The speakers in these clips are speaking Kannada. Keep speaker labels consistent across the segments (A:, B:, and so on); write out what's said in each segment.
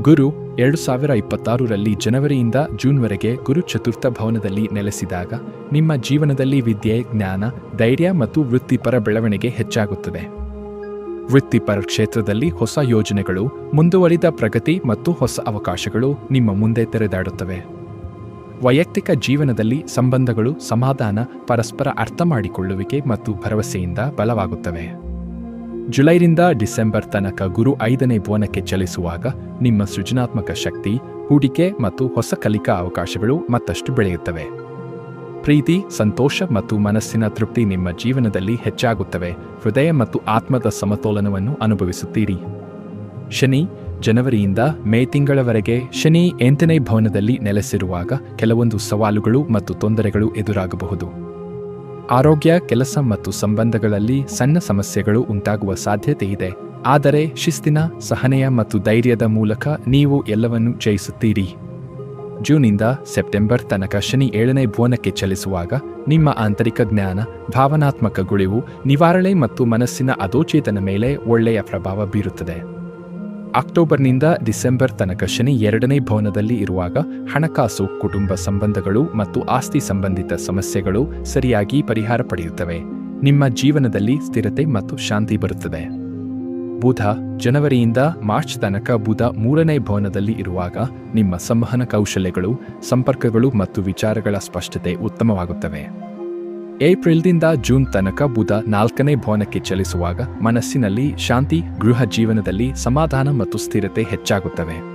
A: ಗುರು ಎರಡು ಸಾವಿರ ಇಪ್ಪತ್ತಾರರಲ್ಲಿ ಜನವರಿಯಿಂದ ಜೂನ್ವರೆಗೆ ಗುರು ಚತುರ್ಥ ಭವನದಲ್ಲಿ ನೆಲೆಸಿದಾಗ ನಿಮ್ಮ ಜೀವನದಲ್ಲಿ ವಿದ್ಯೆ, ಜ್ಞಾನ, ಧೈರ್ಯ ಮತ್ತು ವೃತ್ತಿಪರ ಬೆಳವಣಿಗೆ ಹೆಚ್ಚಾಗುತ್ತದೆ. ವೃತ್ತಿಪರ ಕ್ಷೇತ್ರದಲ್ಲಿ ಹೊಸ ಯೋಜನೆಗಳು, ಮುಂದುವರಿದ ಪ್ರಗತಿ ಮತ್ತು ಹೊಸ ಅವಕಾಶಗಳು ನಿಮ್ಮ ಮುಂದೆ ತೆರೆದಾಡುತ್ತವೆ. ವೈಯಕ್ತಿಕ ಜೀವನದಲ್ಲಿ ಸಂಬಂಧಗಳು, ಸಮಾಧಾನ, ಪರಸ್ಪರ ಅರ್ಥ ಮಾಡಿಕೊಳ್ಳುವಿಕೆ ಮತ್ತು ಭರವಸೆಯಿಂದ ಬಲವಾಗುತ್ತವೆ. ಜುಲೈರಿಂದ ಡಿಸೆಂಬರ್ ತನಕ ಗುರು ಐದನೇ ಭುವನಕ್ಕೆ ಚಲಿಸುವಾಗ ನಿಮ್ಮ ಸೃಜನಾತ್ಮಕ ಶಕ್ತಿ, ಹೂಡಿಕೆ ಮತ್ತು ಹೊಸ ಕಲಿಕಾ ಅವಕಾಶಗಳು ಮತ್ತಷ್ಟು ಬೆಳೆಯುತ್ತವೆ. ಪ್ರೀತಿ, ಸಂತೋಷ ಮತ್ತು ಮನಸ್ಸಿನ ತೃಪ್ತಿ ನಿಮ್ಮ ಜೀವನದಲ್ಲಿ ಹೆಚ್ಚಾಗುತ್ತವೆ. ಹೃದಯ ಮತ್ತು ಆತ್ಮದ ಸಮತೋಲನವನ್ನು ಅನುಭವಿಸುತ್ತೀರಿ. ಶನಿ, ಜನವರಿಯಿಂದ ಮೇ ತಿಂಗಳವರೆಗೆ ಶನಿ ಎಂಟನೇ ಭವನದಲ್ಲಿ ನೆಲೆಸಿರುವಾಗ ಕೆಲವೊಂದು ಸವಾಲುಗಳು ಮತ್ತು ತೊಂದರೆಗಳು ಎದುರಾಗಬಹುದು. ಆರೋಗ್ಯ, ಕೆಲಸ ಮತ್ತು ಸಂಬಂಧಗಳಲ್ಲಿ ಸಣ್ಣ ಸಮಸ್ಯೆಗಳು ಉಂಟಾಗುವ ಸಾಧ್ಯತೆ ಇದೆ. ಆದರೆ ಶಿಸ್ತಿನ, ಸಹನೆಯ ಮತ್ತು ಧೈರ್ಯದ ಮೂಲಕ ನೀವು ಎಲ್ಲವನ್ನೂ ಜಯಿಸುತ್ತೀರಿ. ಜೂನಿಂದ ಸೆಪ್ಟೆಂಬರ್ ತನಕ ಶನಿ ಏಳನೇ ಭುವನಕ್ಕೆ ಚಲಿಸುವಾಗ ನಿಮ್ಮ ಆಂತರಿಕ ಜ್ಞಾನ, ಭಾವನಾತ್ಮಕ ಗುಳಿವು ನಿವಾರಣೆ ಮತ್ತು ಮನಸ್ಸಿನ ಅಧೋಚೇತನ ಮೇಲೆ ಒಳ್ಳೆಯ ಪ್ರಭಾವ ಬೀರುತ್ತದೆ. ಅಕ್ಟೋಬರ್ನಿಂದ ಡಿಸೆಂಬರ್ ತನಕ ಶನಿ ಎರಡನೇ ಭವನದಲ್ಲಿ ಇರುವಾಗ ಹಣಕಾಸು, ಕುಟುಂಬ ಸಂಬಂಧಗಳು ಮತ್ತು ಆಸ್ತಿ ಸಂಬಂಧಿತ ಸಮಸ್ಯೆಗಳು ಸರಿಯಾಗಿ ಪರಿಹಾರ ಪಡೆಯುತ್ತವೆ. ನಿಮ್ಮ ಜೀವನದಲ್ಲಿ ಸ್ಥಿರತೆ ಮತ್ತು ಶಾಂತಿ ಬರುತ್ತದೆ. ಬುಧ ಜನವರಿಯಿಂದ ಮಾರ್ಚ್ ತನಕ ಬುಧ ಮೂರನೇ ಭವನದಲ್ಲಿ ಇರುವಾಗ ನಿಮ್ಮ ಸಂವಹನ ಕೌಶಲ್ಯಗಳು, ಸಂಪರ್ಕಗಳು ಮತ್ತು ವಿಚಾರಗಳ ಸ್ಪಷ್ಟತೆ ಉತ್ತಮವಾಗುತ್ತವೆ. ಏಪ್ರಿಲ್ದಿಂದ ಜೂನ್ ತನಕ ಬುಧ ನಾಲ್ಕನೇ ಭವನಕ್ಕೆ ಚಲಿಸುವಾಗ ಮನಸ್ಸಿನಲ್ಲಿ ಶಾಂತಿ, ಗೃಹ ಜೀವನದಲ್ಲಿ ಸಮಾಧಾನ ಮತ್ತು ಸ್ಥಿರತೆ ಹೆಚ್ಚಾಗುತ್ತವೆ.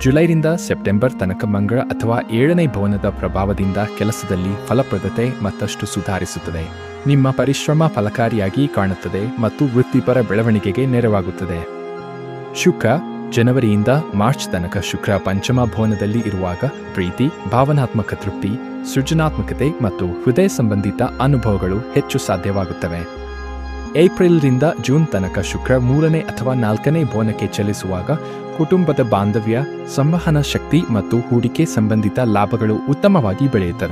A: ಜುಲೈರಿಂದ ಸೆಪ್ಟೆಂಬರ್ ತನಕ ಮಂಗಳ ಅಥವಾ ಏಳನೇ ಭವನದ ಪ್ರಭಾವದಿಂದ ಕೆಲಸದಲ್ಲಿ ಫಲಪ್ರದತೆ ಮತ್ತಷ್ಟು ಸುಧಾರಿಸುತ್ತದೆ. ನಿಮ್ಮ ಪರಿಶ್ರಮ ಫಲಕಾರಿಯಾಗಿ ಕಾಣುತ್ತದೆ ಮತ್ತು ವೃತ್ತಿಪರ ಬೆಳವಣಿಗೆಗೆ ನೆರವಾಗುತ್ತದೆ. ಶುಕ್ರ ಜನವರಿಯಿಂದ ಮಾರ್ಚ್ ತನಕ ಶುಕ್ರ ಪಂಚಮ ಭವನದಲ್ಲಿ ಇರುವಾಗ ಪ್ರೀತಿ, ಭಾವನಾತ್ಮಕ ತೃಪ್ತಿ, ಸೃಜನಾತ್ಮಕತೆ ಮತ್ತು ಹೃದಯ ಸಂಬಂಧಿತ ಅನುಭವಗಳು ಹೆಚ್ಚು ಸಾಧ್ಯವಾಗುತ್ತವೆ. ಏಪ್ರಿಲ್ರಿಂದ ಜೂನ್ ತನಕ ಶುಕ್ರ ಮೂರನೇ ಅಥವಾ ನಾಲ್ಕನೇ ಭವನಕ್ಕೆ ಚಲಿಸುವಾಗ ಕುಟುಂಬದ ಬಾಂಧವ್ಯ, ಸಂವಹನ ಶಕ್ತಿ ಮತ್ತು ಹೂಡಿಕೆ ಸಂಬಂಧಿತ ಲಾಭಗಳು ಉತ್ತಮವಾಗಿ ಬೆಳೆಯುತ್ತವೆ.